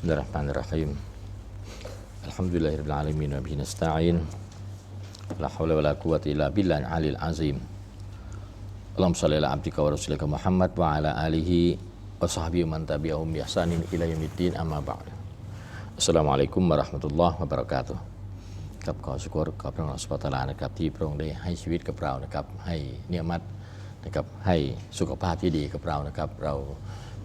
Bismillahirrahmanirrahim. Alhamdulillahirrahmanirrahim. Wa bihi nasta'in. La hawla wa la quwata illa billah alil azim. Allahumma salli ala abdika wa rasulika Muhammad wa ala alihi wa sahbihi man tabi'ahum bi ihsanin ila yaumiddin amma ba'd. Assalamualaikum warahmatullahi wabarakatuh. กับขอชกรกับพระองค์สุภาตลานะครับที่พระองค์ได้ให้ชีวิตกับเรานะครับให้เนียมัดนะครับให้สุขภาพที่ดีกับเรานะครับ เรา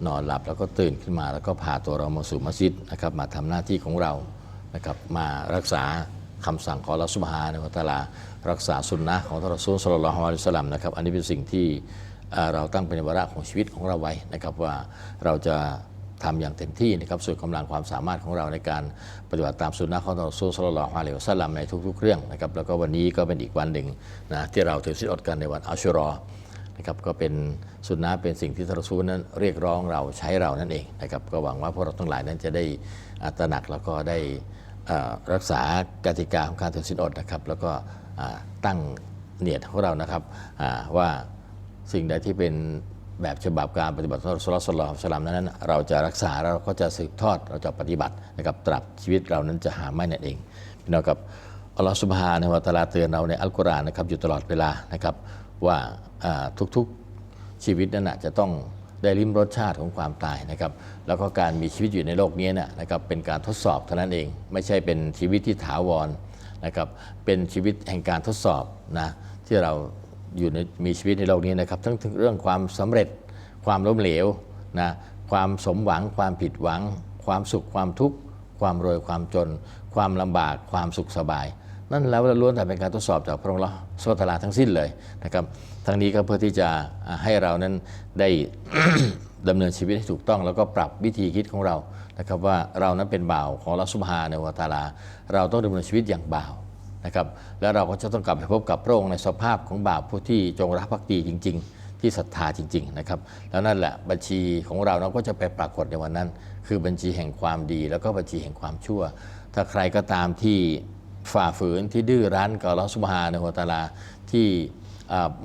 นอนหลับแล้วก็ตื่นขึ้นมา แล้วก็พาตัวเรามาสู่มัสยิดนะครับมาทำหน้าที่ของเรานะครับมารักษาคำสั่งของอัลอสุบฮานะฮูวะตะลา รักษาสุนนะของทรซูลสุลลัลลอฮุอะลัยฮิสลัมนะครับอันนี้เป็นสิ่งที่เราตั้งเป็นวาระของชีวิตของเราไว้นะครับว่าเราจะทำอย่างเต็มที่นะครับสุดกำลังความสามารถของเราในการปฏิบัติตามสุนนะของทรอซูลสุลลัลลอฮุอะลัยฮิวะสัลลัมในทุกๆเรื่องนะครับแล้วก็วันนี้ก็เป็นอีกวันหนึ่งนะที่เราถือศีลอดกันในวันอัชรอ นะครับก็เป็นสุนนะเป็นสิ่งที่ทรซูนั้นเรียกร้องเราใช้เรานั่นเองนะครับก็หวังว่าพวกเราทั้งหลายนั้นจะได้อ่าตระหนักแล้วก็ได้รักษากติกาของการถือศีลอดนะครับ แล้วก็ตั้งเนียดของเรานะครับว่าสิ่งใดที่เป็นแบบฉบับการปฏิบัติของสุลต่านสลต่านสลามนั้นเราจะรักษาเราก็จะสืบทอดเราจะปฏิบัตินะครับตราบชีวิตเรานั้นจะหาไม่นั่นเองพี่น้องครับอัลลอฮฺสุบฮานะฮูวะตะอาลาเตือนเราในอัลกุรอานนะครับอยู่ตลอดเวลานะครับว่าทุกๆชีวิตนั้นนะจะต้องได้ลิ้มรสชาติของความตายนะครับ แล้วก็การมีชีวิตอยู่ในโลกนี้นะนะครับเป็นการทดสอบเท่านั้นเอง ไม่ใช่เป็นชีวิตที่ถาวรนะครับ เป็นชีวิตแห่งการทดสอบนะที่เราอยู่ในมีชีวิตในโลกนี้นะครับ ทั้งเรื่องความสำเร็จความล้มเหลวนะความสมหวัง ความผิดหวัง ความสุขความทุกข์ความรวยความจน ความลำบากความสุขสบาย นั่นแล้วล้วนแต่เป็นการทดสอบจากพระองค์ละสวตลาทั้งสิ้นเลยนะครับ ทั้งนี้ก็เพื่อที่จะให้เรานั้นได้ดำเนินชีวิตให้ถูกต้อง แล้วก็ปรับวิธีคิดของเรานะครับว่าเรานั้นเป็นบ่าวของลอสุบฮาในวะตาลา เราต้องดำเนินชีวิตอย่างบ่าวนะครับแล้วเราก็จะต้องกลับไปพบกับพระองค์ในสภาพของบ่าวผู้ที่จงรักภักดีจริง ๆ ที่ศรัทธาจริง ๆนะครับ แล้วนั่นแหละบัญชีของเราเราก็จะไปปรากฏในวันนั้น คือบัญชีแห่งความดี แล้วก็บัญชีแห่งความชั่ว ถ้าใครก็ตามที่ฝ่าฝืนที่ดื้อรั้นกับอัสุบฮานวะตาลาที่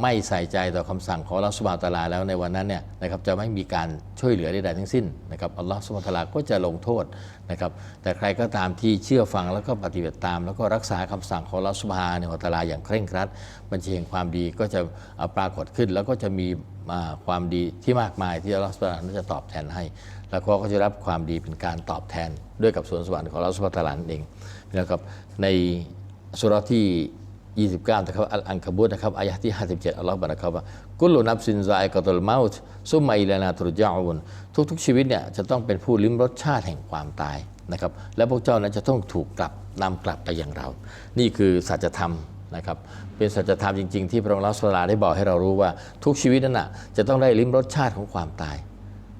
ไม่ใส่ใจต่อคำสั่งของอัลลอฮฺสุบานตาลาแล้วในวันนั้นเนี่ยนะครับจะไม่มีการช่วยเหลือใดๆทั้งสิ้นนะครับอัลลอฮฺสุบานตาลาก็จะลงโทษนะครับแต่ใครก็ตามที่เชื่อฟังแล้วก็ปฏิบัติตาม แล้วก็รักษาคำสั่งของอัลลอฮฺสุบานตาลาอย่างเคร่งครัดบัญชีแห่งความดีก็จะปรากฏขึ้น แล้วก็จะมีความดีที่มากมายที่อัลลอฮฺสุบานตาลาจะตอบแทนให้ แล้วก็จะรับความดีเป็นการตอบแทน ด้วยกับสวนสวรรค์ของอัลลอฮฺสุบานตาลาเองนะครับในสุรที่ 29นะครับอัลอันคบูตนะครับอายะที่ 57 อัลลอฮฺบอกนะครับว่ากุลนับสินซายกตุลมาอุตซุมมาอิลานาตุรจาอุนทุกๆ ชีวิตเนี่ยจะต้องเป็นผู้ลิ้มรสชาติแห่งความตายนะครับและพวกเจ้านั้นจะต้องถูกกลับนำกลับไปอย่างเรา นี่คือสัจธรรมนะครับเป็นสัจธรรมจริง ๆ ที่พระองค์ลอสลาได้บอกให้เรารู้ว่าทุกชีวิตนั้นนะจะต้องได้ลิ้มรสชาติของความตาย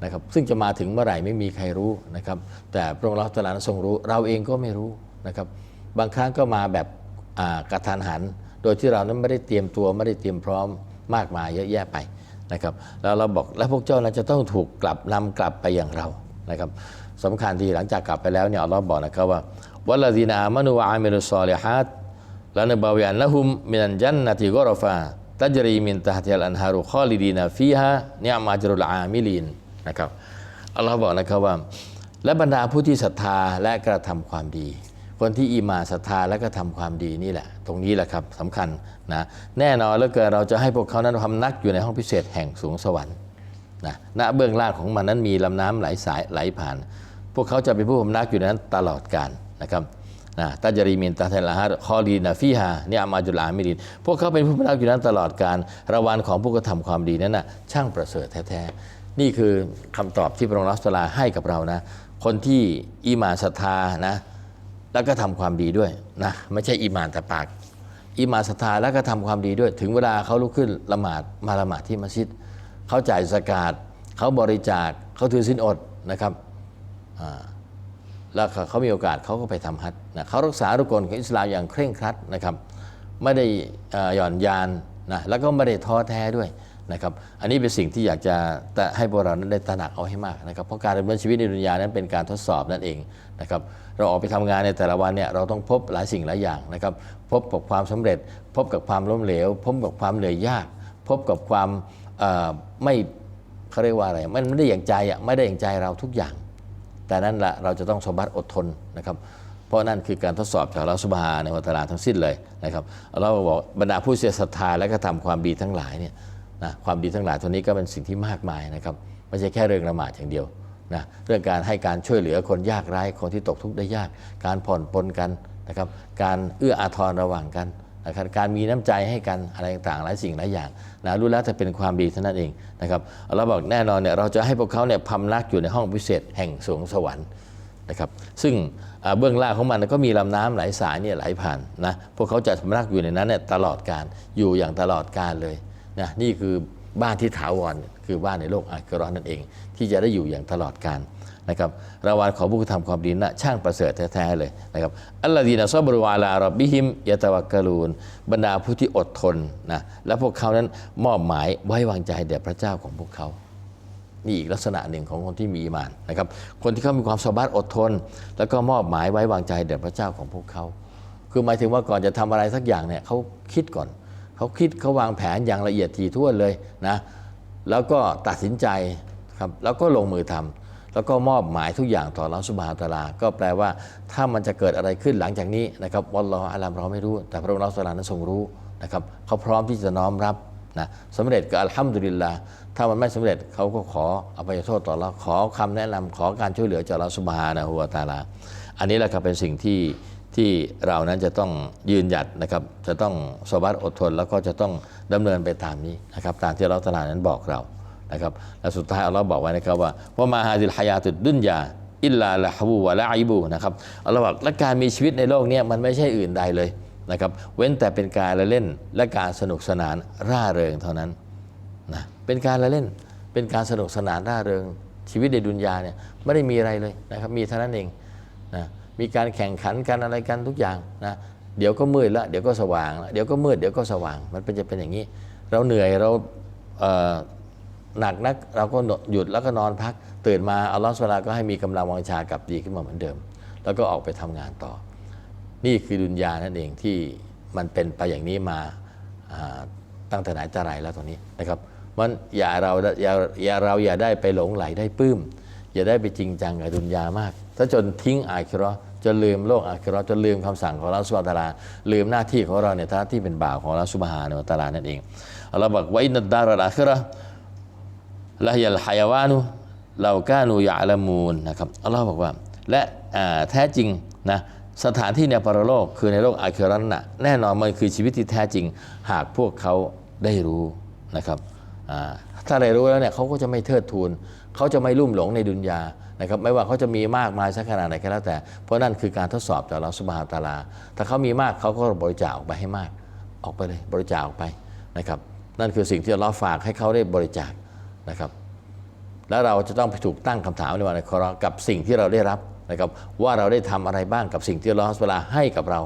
นะครับซึ่งจะมาถึงเมื่อไหร่ไม่มีใครรู้นะครับแต่พระองค์ลอตลาทรงรู้ เราเองก็ไม่รู้นะครับบางครั้งก็มาแบบ กระทันหัน โดยที่เรานั้นไม่ได้เตรียมตัวไม่ได้เตรียมพร้อมมากมายเยอะแยะไปนะครับแล้วเราบอกและพวกเจ้านั้นจะต้องถูกกลับนำกลับไปอย่างเรานะครับสำคัญที่หลังจากกลับไปแล้วเนี่ยอัลลอฮ์บอกนะครับว่าวัลดีนามานุอามิรุซอลิฮัดลานบาวิอันละฮุมมินันจันนติกอรฟาตัจรีมินตะฮติอัลอันฮารุคอลิดีนาฟีฮะเนียมาจรุลอามิลีนนะครับอัลลอฮ์บอกนะครับว่า และบรรดาผู้ที่ศรัทธาและกระทำความดี คนที่อีหมาศรัทธาและก็ทำความดีนี่แหละ ตรงนี้แหละครับสำคัญนะแน่นอนแล้วเกิดเราจะให้พวกเขานั้นพำนักอยู่ในห้องพิเศษแห่งสูงสวรรค์นะณเบื้องล่างของมันนั้นมีลำน้ำไหลสายไหลผ่าน พวกเขาจะเป็นผู้พำนักอยู่ในนั้นตลอดกาลนะครับนะตาจารีมินตาเทลาฮาคอลีนาฟีฮาเนี่ยอามาจุลามิรินพวกเขาเป็นผู้พำนักอยู่นั้นตลอดการรางวัลของผู้กระทำความดีนั้นน่ะช่างประเสริฐแท้ๆนี่คือคำตอบที่พระองค์รัสลาให้กับเรานะคนที่อีหมาศรัทธานะ แล้วก็ทำความดีด้วยนะไม่ใช่อีหมานแต่ปากอีหมานศรัทธาแล้วก็ทำความดีด้วย ถึงเวลาเขาลุกขึ้นละหมาดมาละหมาดที่มัสยิดเขาจ่ายสกาดเขาบริจาคเขาถือสินอดนะครับแล้วเขามีโอกาสเขาก็ไปทำฮัจญ์นะเขารักษารุกลของอิสลามอย่างเคร่งครัดนะครับ ไม่ได้หย่อนยานนะแล้วก็ไม่ได้ท้อแท้ด้วย นะครับอันนี้เป็นสิ่งที่อยากจะแต่ให้พวกเรานั้นได้ตระหนักเอาให้มากนะครับเพราะการดำเนินชีวิตในดุนยานั้นเป็นการทดสอบนั่นเองนะครับเราออกไปทำงานในแต่ละวันเนี่ยเราต้องพบหลายสิ่งหลายอย่างนะครับพบกับความสำเร็จ พบกับความล้มเหลว พบกับความเหนื่อยยาก พบกับความไม่เขาเรียกว่าอะไรมันไม่ได้อย่างใจอะไม่ได้อย่างใจเราทุกอย่าง แต่นั้นละเราจะต้องสมบัดอดทนนะครับเพราะนั่นคือการทดสอบจากเราสุบฮาในวัตลาทั้งสิ้นเลยนะครับเราบอกบรรดาผู้เสียศรัทธาและก็ทำความดีทั้งหลายเนี่ย นะความดีทั้งหลายตัวนี้ก็เป็นสิ่งที่มากมายนะครับไม่ใช่แค่เรื่องละหมาดอย่างเดียวนะเรื่องการให้การช่วยเหลือคนยากไร้คนที่ตกทุกข์ได้ยาก การผ่อนปลนกันนะครับการเอื้ออาทรระหว่างกันนะครับการมีน้ำใจให้กันอะไรต่างๆหลายสิ่งหลายอย่างนะรู้แล้วแต่เป็นความดีเท่านั้นเองนะครับเราบอกแน่นอนเนี่ยเราจะให้พวกเขาเนี่ยพำนักอยู่ในห้องพิเศษแห่งสวงสวรรค์นะครับซึ่งเบื้องล่างของมันก็มีลำน้ำไหลสายเนี่ยไหลผ่านนะพวกเขาจะสำนักอยู่ในนั้นเนี่ยตลอดการอยู่อย่างตลอดการเลย นะนี่คือบ้านที่ถาวรคือบ้านในโลกอาครานั่นเอง ที่จะได้อยู่อย่างตลอดการนะครับรางวัลของผู้ทำความดีนะช่างประเสริฐแท้ๆเลยนะครับอัลลอฮีนะซอบรุวาลารับบิฮิมยะตะวักกะลูนบรรดาผู้ที่อดทนนะและพวกเขานั้นมอบหมายไว้วางใจแด่พระเจ้าของพวกเขานี่อีกลักษณะหนึ่งของคนที่มีอีหมานนะครับ คนที่เขามีความสบาดอดทน แล้วก็มอบหมายไว้วางใจแด่พระเจ้าของพวกเขา คือหมายถึงว่าก่อนจะทำอะไรสักอย่างเนี่ยเขาคิดก่อน เขาคิดเขาวางแผนอย่างละเอียดถี่ถ้วนเลยนะแล้วก็ตัดสินใจครับแล้วก็ลงมือทำแล้วก็มอบหมายทุกอย่างต่อลอสุบฮาตาลา ก็แปลว่าถ้ามันจะเกิดอะไรขึ้นหลังจากนี้นะครับวัลลอฮฺอาลามเราไม่รู้ แต่พระองค์ลอสุบาลานั้นทรงรู้นะครับเขาพร้อมที่จะน้อมรับนะสำเร็จก็อัลฮัมดุลิลลาถ้ามันไม่สำเร็จเขาก็ขออภัยโทษต่อเราขอคำแนะนำขอการช่วยเหลือจากลอสุบฮานะฮูวะตาลา อันนี้แหละครับเป็นสิ่งที่ ที่เรานั้นจะต้องยืนหยัดนะครับจะต้องสวัสดอดทน แล้วก็จะต้องดำเนินไปตามนี้นะครับตามที่เราตลาดนั้นบอกเรานะครับและสุดท้ายอัลลอฮ์บอกไว้นะครับว่าว่ามาฮาดิลฮายาตุดดุนยาอิลลาละฮบูวะละอิบูนะครับอัลลอฮ์บอกและการมีชีวิตในโลกนี้มันไม่ใช่อื่นใดเลยนะครับเว้นแต่เป็นการละเล่นและการสนุกสนานร่าเริงเท่านั้นนะเป็นการละเล่นเป็นการสนุกสนานร่าเริงชีวิตในดุนยาเนี่ยไม่ได้มีอะไรเลยนะครับมีเท่านั้นเองนะ มีการแข่งขันกันอะไรกันทุกอย่างนะเดี๋ยวก็มืดละเดี๋ยวก็สว่างละเดี๋ยวก็มืดเดี๋ยวก็สว่าง มันเป็นจะเป็นอย่างนี้ เราเหนื่อยเราเหนักนักเราก็หยุดแล้วก็นอนพัก ตื่นมาอัลลอฮฺสุลาก็ให้มีกำลังวังชากลับดีขึ้นมาเหมือนเดิม แล้วก็ออกไปทำงานต่อ นี่คือดุนยานั่นเองที่มันเป็นไปอย่างนี้มาตั้งแต่ไหนแต่ไรแล้วตรงนี้นะครับมันอย่าเราอย่าอย่าเราอย่าได้ไปหลงไหลได้ปื้ม อย่าได้ไปจริงจังกับดุนยามากถ้าจนทิ้งอาคิเราะ จนลืมโลกอาคิเราจนลืมคำสั่งของเราสุบฮานตาลา ลืมหน้าที่ของเราในฐานะที่เป็นบ่าวของเราสุบฮานะตาลานั่นเองอัลลอฮ์บอกว่าอินดารัลอาคิเราะห์ละยัลฮายาวานุเรากานูยาละมูนนะครับอัลลอฮ์บอกว่า และแท้จริงนะสถานที่ในปรโลกคือในโลกอาคิรันนะแน่นอนมันคือชีวิตที่แท้จริง หากพวกเขาได้รู้นะครับ ถ้าได้รู้แล้วเนี่ยเขาก็จะไม่เทิดทูนเขาจะไม่ลุ่มหลงในดุนยานะครับไม่ว่าเขาจะมีมากมายสักขนาดไหนก็แล้วแต่ เพราะนั่นคือการทดสอบจากเราสุบฮานตาลา ถ้าเขามีมากเขาก็บริจาคออกไปให้มาก ออกไปเลยบริจาคออกไปนะครับ นั่นคือสิ่งที่เราฝากให้เขาได้บริจาคนะครับ แล้วเราจะต้องไปถูกตั้งคำถามในวันอัครกับสิ่งที่เราได้รับนะครับว่าเราได้ทำอะไรบ้างกับสิ่งที่อัลลอฮฺสุบฮานะฮูวะตะอาลาให้กับเรา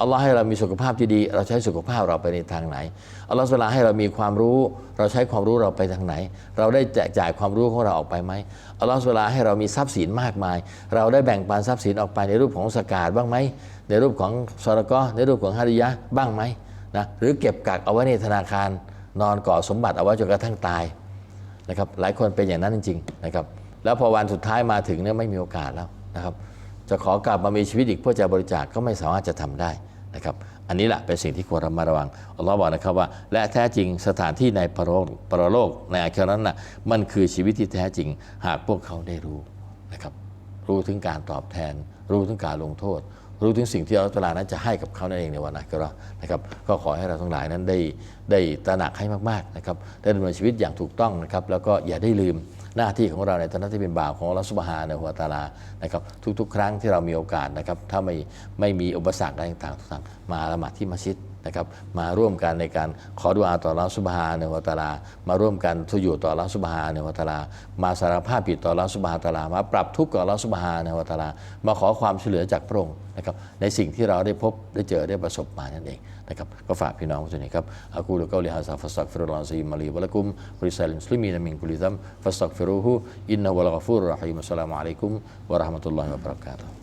อัลลอฮ์ให้เรามีสุขภาพที่ดี เราใช้สุขภาพเราไปในทางไหนอัลลอฮฺสุบฮานะฮูวลาให้เรามีความรู้ เราใช้ความรู้เราไปทางไหน เราได้แจกจ่ายความรู้ของเราออกไปไหมอัลลอฮฺสุบฮานะฮูวลาให้เรามีทรัพย์สินมากมาย เราได้แบ่งปันทรัพย์สินออกไปในรูปของสกาดบ้างไหมในรูปของซอรกอในรูปของฮาริยะบ้างไหมนะหรือเก็บกักเอาไว้ในธนาคาร นอนก่อสมบัติเอาไว้จนกระทั่งตายนะครับหลายคนเป็นอย่างนั้นจริงๆนะครับแล้วพอวันสุดท้ายมาถึงเนี่ยไม่มีโอกาสแล้วนะครับ จะขอกลับมามีชีวิตอีกเพื่อจะบริจาคก็ไม่สามารถจะทำได้นะครับอันนี้แหละเป็นสิ่งที่ควรระมัดระวังอัลลอฮ์บอกนะครับว่า และแท้จริงสถานที่ในปรโลกปรโลกในอาครานั้นน่ะมันคือชีวิตที่แท้จริง หากพวกเขาได้รู้นะครับรู้ถึงการตอบแทน รู้ถึงการลงโทษ รู้ถึงสิ่งที่อัลลอฮฺตาลานั้นจะให้กับเขานั่นเองในวันอัคราะนะครับ ก็ขอให้เราทั้งหลายนั้นได้ได้ตระหนักให้มากๆนะครับได้ดำเนินชีวิตอย่างถูกต้องนะครับ แล้วก็อย่าได้ลืมหน้าที่ของเราในฐานะที่เป็นบ่าวของรัสุบฮานในหัวตาลานะครับทุกๆ ครั้งที่เรามีโอกาสนะครับถ้าไม่ไม่มีอุปสรรคอะไรต่างๆมาละหมาดที่มัสยิด นะครับมาร่วมกันในการขอดุอาต่ออัสุบฮานวะตลา มาร่วมกันทุอยู่ต่ออัสุบฮานวะตลา มาสารภาพผิดต่ออัสุบฮานะฮูวะตลา มาปรับทุกข์กับอัลลอฮฺสุบฮานวะตลา มาขอความช่วยเหลือจากพระองค์นะครับในสิ่งที่เราได้พบได้เจอได้ประสบมานั่นเองนะครับก็ฝากพี่น้องทุกท่านครับอากูลกอลิฮะซาฟัสตักฟิรุลลอฮฺซีมาลีวะลักุมบริษัทมุสลิมีนมินกุลิซัมฟัสตักฟิรุฮูอินนะวะลกฟูรรหิมอัสสลามุอะลัยกุมวะราะห์มะตุลลอฮิวะบะเราะกาตุฮ์